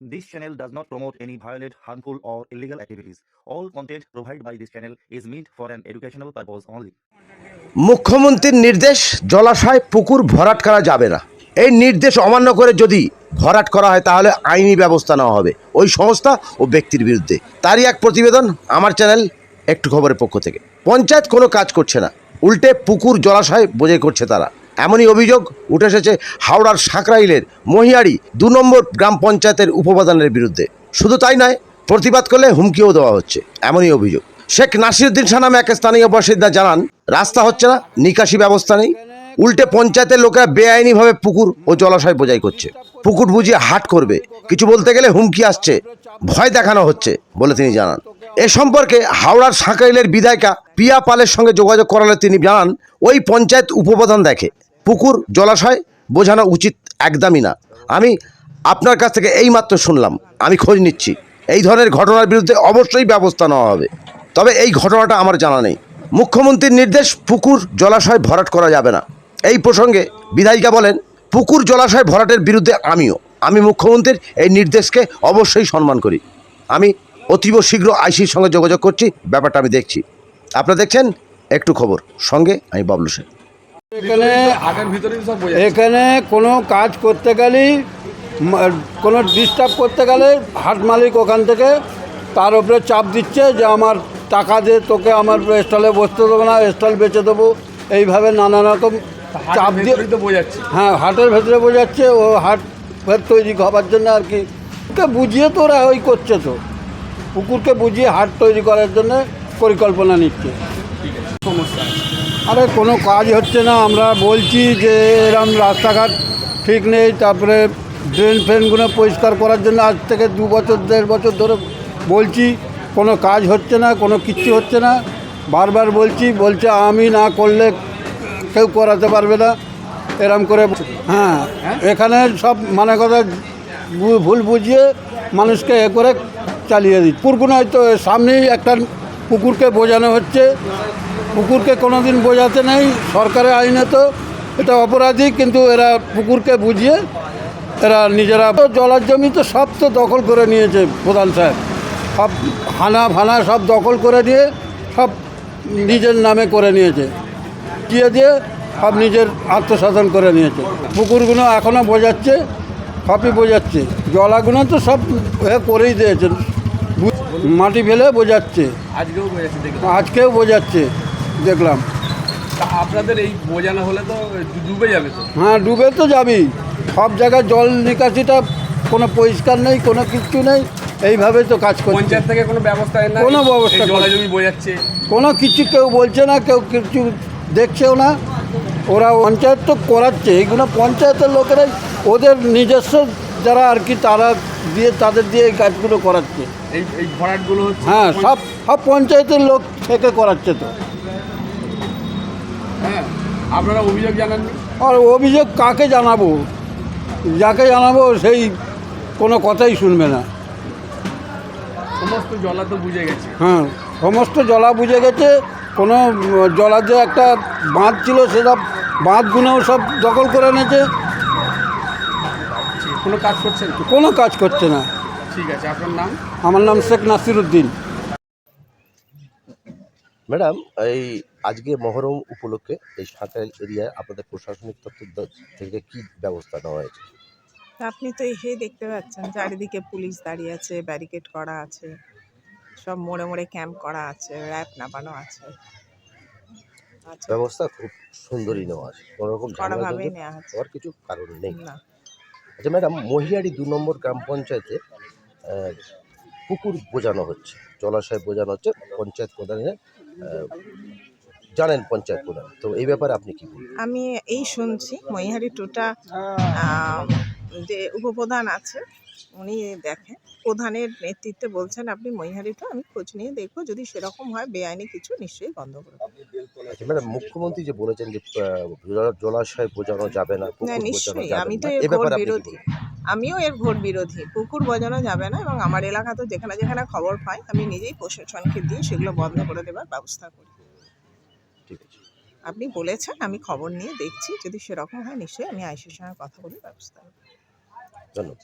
This channel does not promote any violent, harmful, or illegal activities. All content provided by this channel is meant for an educational purpose only. মুখ্যমন্ত্রীর নির্দেশ জলাশয় পুকুর ভরাট করা যাবে না। এই নির্দেশ অমান্য করে যদি ভরাট করা হয় তাহলে আইনি ব্যবস্থা নেওয়া হবে। ওই সংস্থা ও ব্যক্তির বিরুদ্ধে। তারই এক প্রতিবেদন আমার চ্যানেল একটু খবরের পক্ষ থেকে। পঞ্চায়েত কোনো কাজ করছে না। উল্টে পুকুর জলাশয় বোঝাই করছে তারা। এমনই অভিযোগ উঠে এসেছে হাওড়ার সাঁকরাইলের মহিয়ারি দু নম্বর গ্রাম পঞ্চায়েতের উপপ্রধানের বিরুদ্ধে। শুধু তাই নয়, প্রতিবাদ করলে হুমকিও দেওয়া হচ্ছে, এমনই অভিযোগ। শেখ নাসিরুদ্দিন শাহ নামে এক স্থানীয় বাসিন্দা জানান, রাস্তা হচ্ছে না, নিকাশি ব্যবস্থা নেই। উল্টে পঞ্চায়েতের লোকেরা বেআইনিভাবে পুকুর ও জলাশয় বোঝাই করছে। পুকুর বুঝিয়ে হাট করবে। কিছু বলতে গেলে হুমকি আসছে, ভয় দেখানো হচ্ছে বলে তিনি জানান। এ সম্পর্কে হাওড়ার সাঁকরাইলের বিধায়িকা পিয়া পালের সঙ্গে যোগাযোগ করালে তিনি জানান, ওই পঞ্চায়েত উপপ্রধান দেখে পুকুর জলাশয় বোঝানো উচিত একদমই না। আমি আপনার কাছ থেকে এই মাত্র শুনলাম, আমি খোঁজ নিচ্ছি। এই ধরনের ঘটনার বিরুদ্ধে অবশ্যই ব্যবস্থা নেওয়া হবে। তবে এই ঘটনাটা আমার জানা নেই। মুখ্যমন্ত্রীর নির্দেশ, পুকুর জলাশয় ভরাট করা যাবে না। এই প্রসঙ্গে বিধায়িকা বলেন, পুকুর জলাশয় ভরাটের বিরুদ্ধে আমিও, আমি মুখ্যমন্ত্রীর এই নির্দেশকে অবশ্যই সম্মান করি। আমি অতীব শীঘ্র আইসির সঙ্গে যোগাযোগ করছি, ব্যাপারটা আমি দেখছি। আপনারা দেখছেন একটু খবর, সঙ্গে আমি বাবলু সেন। এখানে এখানে কোনো কাজ করতে গেলেই কোনো ডিস্টার্ব করতে গেলে হাট মালিক ওখান থেকে তার উপরে চাপ দিচ্ছে যে আমার টাকা দে তোকে আমার স্টলে বসতে দেবো না স্টল বেচে দেবো। এইভাবে নানা রকম চাপ দিয়ে তো হ্যাঁ হাটের ভেতরে বোঝাচ্ছে ও হাট ফের তৈরি হবার জন্য আর কি। ওকে বুঝিয়ে তো ওরা ওই করছে তো। পুকুরকে বুঝিয়ে হাট তৈরি করার জন্য পরিকল্পনা নিচ্ছে। সমস্যা আরে কোনো কাজ হচ্ছে না, আমরা বলছি যে এরম রাস্তাঘাট ঠিক নেই, তারপরে ড্রেন ফ্রেনগুলো পরিষ্কার করার জন্য আজ থেকে দু বছর, দেড় বছর ধরে বলছি, কোনো কাজ হচ্ছে না, কোনো কিচ্ছু হচ্ছে না। বারবার বলছি, বলছে আমি না করলে কেউ করাতে পারবে না, এরম করে হ্যাঁ এখানে সব মানে কথা ভুল বুঝিয়ে মানুষকে এ করে চালিয়ে দিই পুকুরগুলো হয়তো সামনেই একটা পুকুরকে বোঝানো হচ্ছে। পুকুরকে কোনো দিন বোঝাতে নেই সরকারের আইনে তো এটা অপরাধী কিন্তু এরা পুকুরকে বুঝিয়ে এরা নিজেরা তো জলার জমি তো সব তো দখল করে নিয়েছে প্রধান সাহেব সব হানা ফানা সব দখল করে দিয়ে সব নিজের নামে করে নিয়েছে। দিয়ে দিয়ে সব নিজের আত্মসাধন করে নিয়েছে। পুকুরগুলো এখনও বোঝাচ্ছে সবই বোঝাচ্ছে। জলাগুলো তো সব এ করেই দিয়েছে। মাটি ফেলে বোঝাচ্ছে। আজকেও বোঝাচ্ছি। দেখলাম। আপনাদের এই বোঝানো হলে তো ডুবে যাবে তো? হ্যাঁ ডুবে তো যাবি সব জায়গায় জল নিকাশিটা কোনো পরিষ্কার নেই কোনো কিচ্ছু নেই। এইভাবে তো কাজ করছে। পঞ্চায়েত থেকে কোনো ব্যবস্থা নেই? না কোনো ব্যবস্থা জলা করে- জমি বোঝাচ্ছে। কোনো কিছু কেউ বলছে না কেউ কিছু দেখছেও না। ওরা পঞ্চায়েত তো করাচ্ছে। এইগুলো পঞ্চায়েতের লোকেরাই ওদের নিজস্ব যারা আর কি তারা দিয়ে তাদের দিয়ে এই কাজগুলো করাচ্ছে। এই এই ভরাটগুলো হ্যাঁ সব সব পঞ্চায়েতের লোক থেকে করাচ্ছে তো। হ্যাঁ আপনারা অভিযোগ জানাননি? আর অভিযোগ কাকে জানাব? যাকে জানাব সেই কোনো কথাই শুনবে না। সমস্ত জলা তো বুঝে গেছে। হ্যাঁ সমস্ত জলা বুঝে গেছে কোনো জলার যে একটা বাঁধ ছিল সেসব বাঁধগুলোও সব দখল করে নিয়েছে কোনো কাজ করছেন? তো কোনো কাজ করছে না। ঠিক আছে আপনার নাম? আমার নাম শেখ নাসিরুদ্দিন। ম্যাডাম এই আজকে মহরম উপলক্ষে এই সাঁকরাইল এরিয়ায় আপনাদের প্রশাসনিক তত্ত্ব থেকে কি ব্যবস্থা নেওয়া হয়েছে? তা আপনি তো এসেই দেখতে পাচ্ছেন চারিদিকে পুলিশ দাঁড়িয়ে আছে ব্যারিকেড করা আছে সব মোড়ে মোড়ে ক্যাম্প করা আছে র্যাপ নামানো আছে। আচ্ছা। ব্যবস্থা খুব সুন্দরই নেওয়া আছে। কোনো রকম হওয়ার কিছু কারণ নেই। না। আচ্ছা ম্যাডাম মহিয়ারি দু নম্বর গ্রাম পঞ্চায়েতে পুকুর বোঝানো হচ্ছে জলাশয় বোঝানো হচ্ছে পঞ্চায়েত প্রধানের জানেন পঞ্চায়েত প্রধান তো এই ব্যাপারে আপনি কি বলবেন আমি এই শুনছি মহিহারি টুটা যে উপপ্রধান আছে উনি দেখেন প্রধানের নেতৃত্বে বলছেন আপনি মহিহারিটা আমি খোঁজ নিয়ে দেখব যদি সেরকম হয় বেআইনি কিছু নিশ্চয়ই বন্ধ করে। আচ্ছা ম্যাডাম মুখ্যমন্ত্রী যে বলেছেন যে আহ, জলাশয় বোঝানো যাবে না না বোঝানো নিশ্চয়ই যাবে আমি না তো এই এর ঘোর ব্যাপারে আপনি কি বিরোধী বলবেন? আমিও এর ঘোর বিরোধী পুকুর বজানো যাবে না এবং আমার এলাকা তো যেখানে যেখানে খবর পাই আমি নিজেই প্রশাসনকে দিয়ে সেগুলো বন্ধ করে দেওয়ার ব্যবস্থা করি আপনি বলেছেন আমি খবর নিয়ে দেখছি যদি সেরকম হয় নিশ্চয়ই আমি আইসির সঙ্গে কথা বলে ব্যবস্থা ধন্যবাদ।